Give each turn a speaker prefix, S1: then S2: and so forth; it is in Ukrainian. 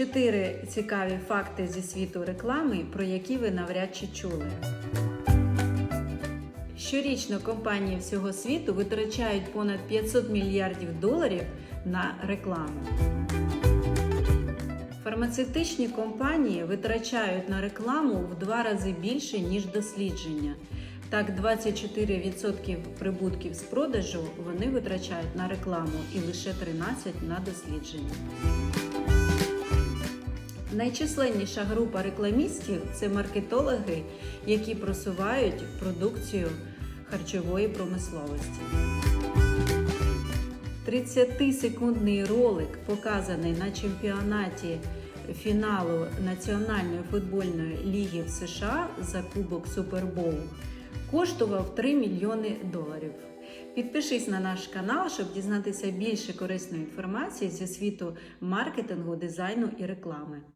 S1: Чотири цікаві факти зі світу реклами, про які ви навряд чи чули. Щорічно компанії всього світу витрачають понад 500 мільярдів доларів на рекламу. Фармацевтичні компанії витрачають на рекламу в два рази більше, ніж дослідження. Так, 24% прибутків з продажу вони витрачають на рекламу і лише 13% на дослідження. Найчисленніша група рекламістів це маркетологи, які просувають продукцію харчової промисловості. 30-секундний ролик, показаний на чемпіонаті фіналу Національної футбольної ліги в США за Кубок Супербоул, коштував 3 мільйони доларів. Підпишись на наш канал, щоб дізнатися більше корисної інформації зі світу маркетингу, дизайну і реклами.